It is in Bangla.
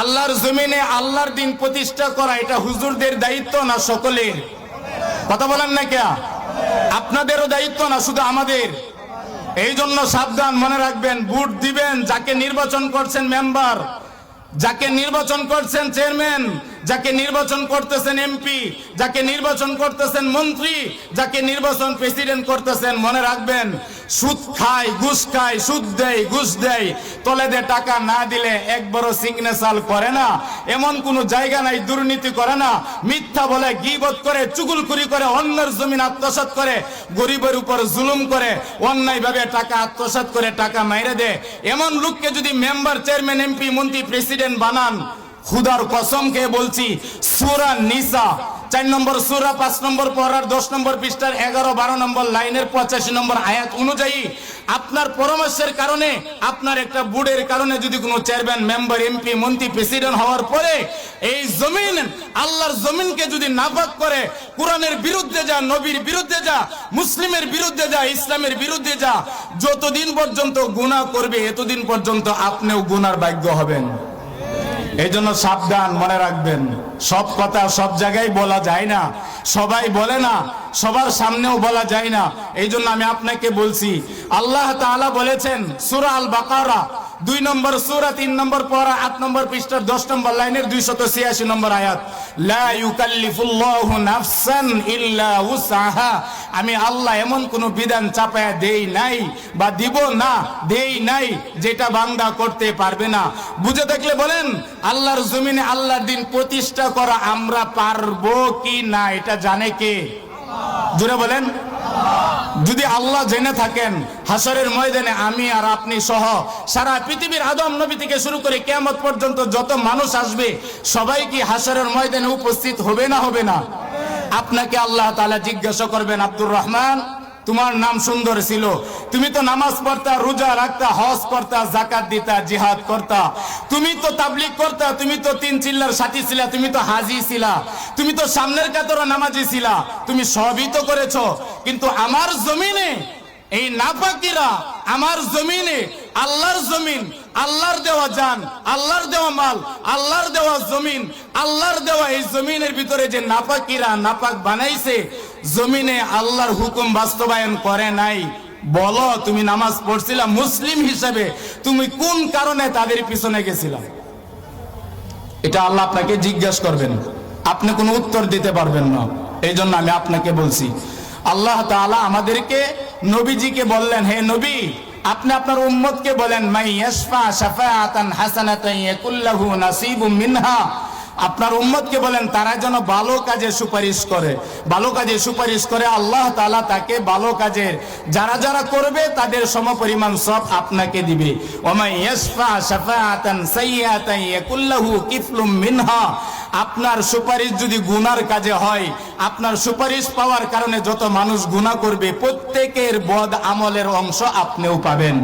আল্লাহর জমিনে আল্লাহর দিন প্রতিষ্ঠা করা, এটা হুজুরদের দায়িত্ব না সকলের? কথা বলেন না কে আপনাদেরও দায়িত্ব না, শুধু আমাদের। এই জন্য সাবধান মনে রাখবেন, ভোট দিবেন, যাকে নির্বাচন করছেন মেম্বার যাকে নির্বাচন করছেন চেয়ারম্যান যাকে নির্বাচন করতেছেন এমপি, যাকে নির্বাচন করতেছেন মন্ত্রী, যাকে নির্বাচন প্রেসিডেন্ট করতেছেন, মনে রাখবেন, সুদ খায়, ঘুষ খায়, সুদ দেয়, ঘুষ দেয়, তলে দে টাকা না দিলে এক বড় সিগনেচাল করে না, এমন কোন জায়গা নাই, দুর্নীতি করে না, মিথ্যা বলে গিবত করে, চুগুলখুরি করে, অন্যের জমিন আত্মসাৎ করে, গরিবের উপর জুলুম করে অন্যায় ভাবে টাকা আত্মসাৎ করে টাকা মাইরে দেয়। এমন লোককে যদি মেম্বার, চেয়ারম্যান, এমপি, মন্ত্রী, প্রেসিডেন্ট বানান খুদার কসম খেয়ে বলছি, সুরা নিসা, চার নম্বর সুরা, পাঁচ নম্বর পড়ার, দশ নম্বর পৃষ্ঠার, এগারো, বারো নম্বর লাইনের, পঁচাশি নম্বর আয়াত অনুযায়ী আপনার পরামর্শের কারণে, আপনার একটা বুড়ের কারণে যদি কোনো চেয়ারম্যান, মেম্বার, এমপি, মন্ত্রী, প্রেসিডেন্ট হওয়ার পরে এই জমিন, আল্লাহর জমিনকে যদি নাপাক করে, কোরআনের বিরুদ্ধে যা, নবীর বিরুদ্ধে যা, মুসলিমের বিরুদ্ধে যা, ইসলামের বিরুদ্ধে যা, যতদিন পর্যন্ত গুণা করবে, এতদিন পর্যন্ত আপনিও গুনার ভাগ্য হবেন। এই জন্য সাবধান, মনে রাখবেন। সব কথা সব জায়গায় বলা যায় না। সবাই বলে না, সবার সামনেও বলা যায় না। এই জন্য আমি আপনাকে বলছি, আল্লাহ তাআলা বলেছেন সুরাল আল বাকারা দুই নম্বর সূরা, তিন নম্বর পড়া, আট নম্বর পৃষ্ঠার দশ নম্বর লাইনের দুইশত ছিয়াশি নম্বর আয়াত। লা আমি আল্লাহ এমন কোন বিধান চাপায়া দেই নাই বা দিব না, দেই নাই যেটা বান্দা করতে পারবে না। বুঝে দেখলে বলেন, আল্লাহর জমিনে আল্লাহর দিন প্রতিষ্ঠা করা আমরা পারব কি না, এটা জানে কে? জুড়ে বলেন। যদি আল্লাহ জেনে থাকেন হাসরের ময়দানে আমি আর আপনি সহ সারা পৃথিবীর আদম নবী থেকে শুরু করে কেমত পর্যন্ত যত মানুষ আসবে, সবাই কি হাসরের ময়দানে উপস্থিত হবে না হবে না? আপনাকে আল্লাহ তালা জিজ্ঞাসা করবেন, আব্দুর রহমান তোমার নাম সুন্দর ছিল। তুমি তো নামাজ পড়তা, রোজা রাখতা, হজ করতা জাকাত দিতা, জিহাদ করতা। তুমি তো তাবলিগ করতা, তুমি তো তিন চিল্লার সাথী ছিলা, তুমি তো হাজি ছিলা। তুমি তো সামনের কাতরা নামাজি ছিলা। তুমি সবই তো করেছ। কিন্তু আমার জমিনে এই নাপাকিরা, আমার জমিনে আল্লাহর জমিন, আল্লাহর দেওয়া জান, আল্লাহর দেওয়া মাল, আল্লাহর দেওয়া জমিন, আল্লাহর দেওয়া এই জমিনের ভিতরে যে নাপাকিরা, নাপাক বানাইছে জমিনে আল্লাহর হুকুম বাস্তবায়ন করে নাই। বলো, তুমি নামাজ পড়ছিলা মুসলিম হিসেবে, তুমি কোন কারণে তাদের পিছনে গেছিলা? এটা আল্লাহ আপনাকে জিজ্ঞাসা করবেন। আপনি কোনো উত্তর দিতে পারবেন না। এই জন্য আমি আপনাকে বলছি, আল্লাহ তাআলা আমাদেরকে নবীজিকে বললেন, হে নবী, আপনি আপনার উম্মতকে বলেন মাই ইয়াশফা শাফাআতান হাসানাতান ইয়াকুল্লাহু নাসিবুম মিনহা। আপনার উম্মতকে বলেন, তারা যেন ভালো কাজে সুপারিশ করে। ভালো কাজে সুপারিশ করে আল্লাহ তালা তাকে ভালো কাজের, যারা যারা করবে তাদের সমপরিমাণ সব আপনাকে দিবে। মিনহা। আপনার সুপারিশ যদি গুনার কাজে হয়, আপনার সুপারিশ পাওয়ার কারণে যত মানুষ গুনাহ করবে, প্রত্যেকের বদ আমলের অংশ আপনিও পাবেন।